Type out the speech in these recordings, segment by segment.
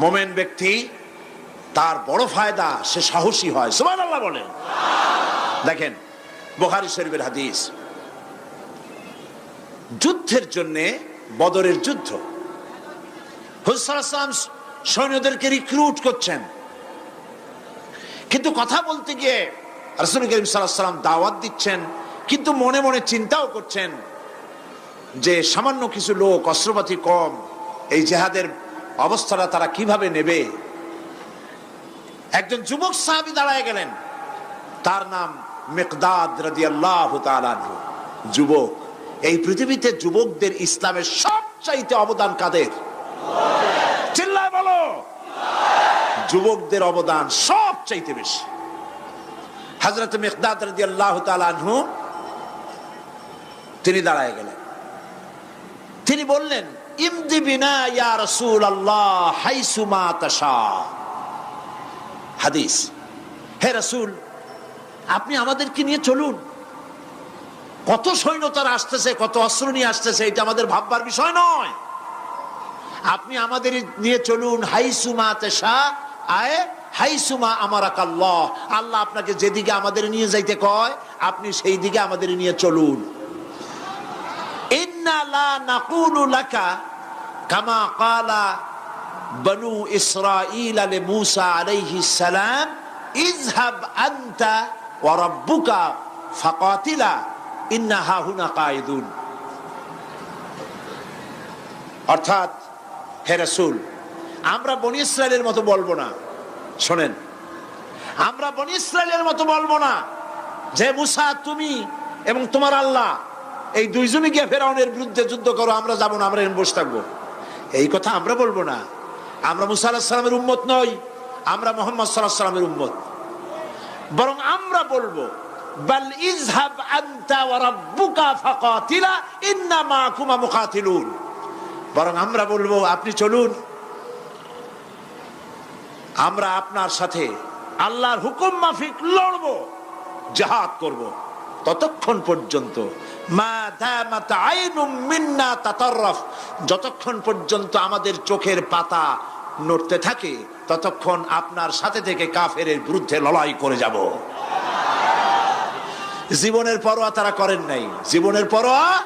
মোমেন ব্যক্তি, তার বড় ফায়দা, সে সাহসী হয়। সুমান আল্লাহ বলেন। দেখেন বোহারি শরীফের হাদিস। যুদ্ধের জন্য বদরের যুদ্ধ। হুসালাম সৈন্যদেরকে রিক্রুট করছেন। কিন্তু কথা বলতে গিয়ে রসুল করিম সাল্লাম দাওয়াত দিচ্ছেন, কিন্তু মনে মনে চিন্তাও করছেন যে সামান্য কিছু লোক, অস্ত্রপাতি কম, এই জেহাদের অবস্থাটা তারা কীভাবে নেবে? একজন যুবক সাহাবি দাঁড়ায় গেলেন। তার নাম মেকদাদ রাজি আল্লাহ যুবক, এই পৃথিবীতে যুবকদের ইসলামের সবচাইতে অবদান কাদের? চিল্লায় বলো। যুবকদের অবদান সব চাইতে বেশি। হাজরত মেকদাদ রাজি আল্লাহ তিনি দাঁড়ায় গেলেন। তিনি বললেন ইমদি বিনা রসুল আল্লাহ হাইসুমা তাশা। হাদিস। হে রসুল, আপনি আমাদেরকে নিয়ে চলুন। কত সৈন্য তারা আসতেছে, কত অস্ত্র নিয়ে আসতেছে, এটা আমাদের ভাববার বিষয় নয়। আপনি আমাদের নিয়ে চলুন হাইসুমা তেসা আয় হাইসুমা আমার আল্লাহ আল্লাহ আপনাকে যেদিকে আমাদের নিয়ে যাইতে কয়, আপনি সেই দিকে আমাদের নিয়ে চলুন। ইন্না লা নাকুলু লাকা কামা কালা বনু ইসরাইল আলে মুসা আলাইহিস সালাম ইযহাব আনতা ওয়া রাব্বুকা ফাকাতিলা, ইন্না হাহুনা কায়দুন অর্থাৎ, হে রাসূল, আমরা বনি ইসরায়েলের মতো বলব না। শোনেন, আমরা বনি ইসরায়েলের মতো বলব না যে মুসা, তুমি এবং তোমার আল্লাহ, এই দুইজনই গিয়ে ফেরাউনের বিরুদ্ধে যুদ্ধ করো, আমরা যাব না, আমরা বসে থাকব। এই কথা আমরা বলব না। আমরা মুসা আল্লাহ সালামের উম্মত নই, আমরা মোহাম্মদ সাল্লাহ সাল্লামের উম্মত। বরং আমরা বলব, বাল ইজহাব আনতা বরং আমরা বলব, আপনি চলুন। আমরা আপনার সাথে আল্লাহর হুকুম মাফিক লড়ব, জাহাদ করব। ততক্ষণ পর্যন্ত যতক্ষণ পর্যন্ত আমাদের চোখের পাতা নড়তে থাকে, ততক্ষণ আপনার সাথে থেকে কাফের বিরুদ্ধে লড়াই করে যাব। জীবনের পরোয়া তারা করেন নাই। জীবনের পরোয়া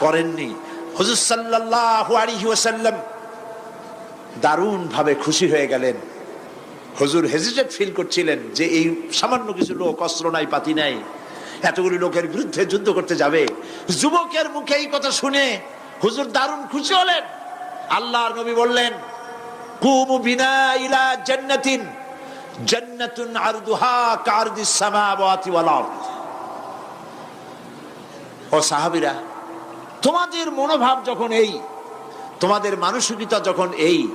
করেননি হুজুর আলাইহি দারুণ ভাবে খুশি হয়ে গেলেন। হুজুর হেজিটেট ফিল করছিলেন যে এই সামান্য কিছু লোক, অস্ত্র নাই, পাতি নাই। এতগুলি লোকের বিরুদ্ধে যুদ্ধ করতে যাবে। যুবকের মুখে এই কথা শুনে হুজুর দারুণ খুশি হলেন। আল্লাহর নবী বললেন তোমাদের মনোভাব যখন এই, তোমাদের মানসিকতা যখন এই,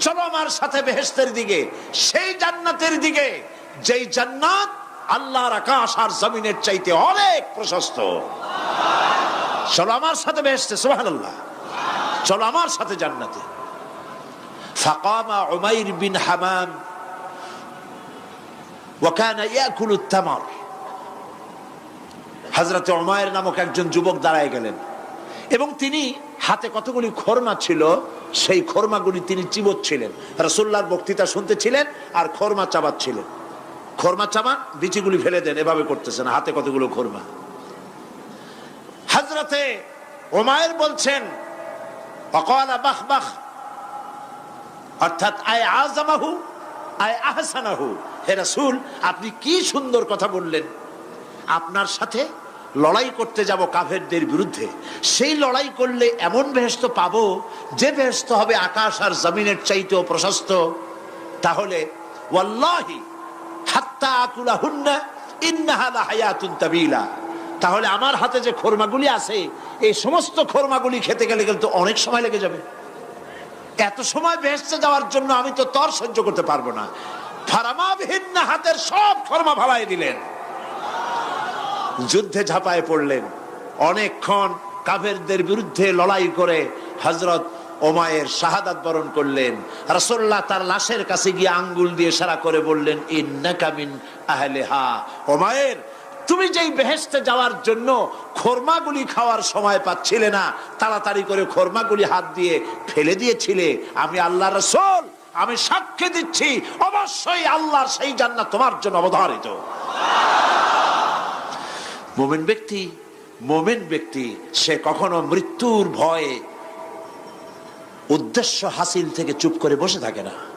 চলো আমার সাথে বেহেস্তের দিকে, সেই জান্নাতের দিকে, যেই জান্নাত আল্লাহর আকাশ আর জমিনের চাইতে অনেক প্রশস্ত। চলো আমার সাথে বেহেস্তে সোহান চলো আমার সাথে জান্নাতে। এবং তিনি হাতে কতগুলি খোরমা ছিল, সেই খোরমাগুলি তিনি চিবোচ্ছিলেন। রসুল্লার বক্তৃতা শুনতেছিলেন আর খোরমা চাবাচ্ছিলেন। খোরমা চাবান বিচিগুলি ফেলে দেন, এভাবে করতেছেন হাতে কতগুলো খোরমা। হাজরতে ওমায়ের বলছেন, অকলা বাহ বাহ, অর্থাৎ আয় আজামাহু আয় আহসানাহু, হে রাসূল, আপনি কি সুন্দর কথা বললেন। আপনার সাথে লড়াই করতে যাব কাফেরদের বিরুদ্ধে। সেই লড়াই করলে এমন বেহস্ত পাবো যে বেহস্ত হবে আকাশ আর জমিনের চাইতেও প্রশস্ত। তাহলে ওয়াল্লাহি তাহলে আমার হাতে যে খোরমাগুলি আছে, এই সমস্ত খোরমাগুলি খেতে গেলে কিন্তু অনেক সময় লেগে যাবে। এত সময় বেহেস্তে যাওয়ার জন্য আমি তো তর সহ্য করতে পারব না। ফারামাবিহীন হাতের সব খরমা ভালাই দিলেন। যুদ্ধে ঝাঁপায় পড়লেন। অনেকক্ষণ কাফেরদের বিরুদ্ধে লড়াই করে হজরত ওমায়ের শাহাদাত বরণ করলেন। রাসূলুল্লাহ তার লাশের কাছে গিয়ে আঙ্গুল দিয়ে সারা করে বললেন, ইন্নাকা মিন আহলিহা। ওমায়ের, তুমি যেই বেহেস্তে যাওয়ার জন্য খোরমাগুলি খাওয়ার সময় পাচ্ছিলে না, তাড়াতাড়ি করে খোরমাগুলি হাত দিয়ে ফেলে দিয়েছিলে। আমি আল্লাহ রসুল, আমি সাক্ষী দিচ্ছি, অবশ্যই আল্লাহর সেই জান্নাত তোমার জন্য অবধারিত। মোমেন ব্যক্তি মোমেন ব্যক্তি, সে কখনো মৃত্যুর ভয়ে উদ্দেশ্য হাসিল থেকে চুপ করে বসে থাকে না।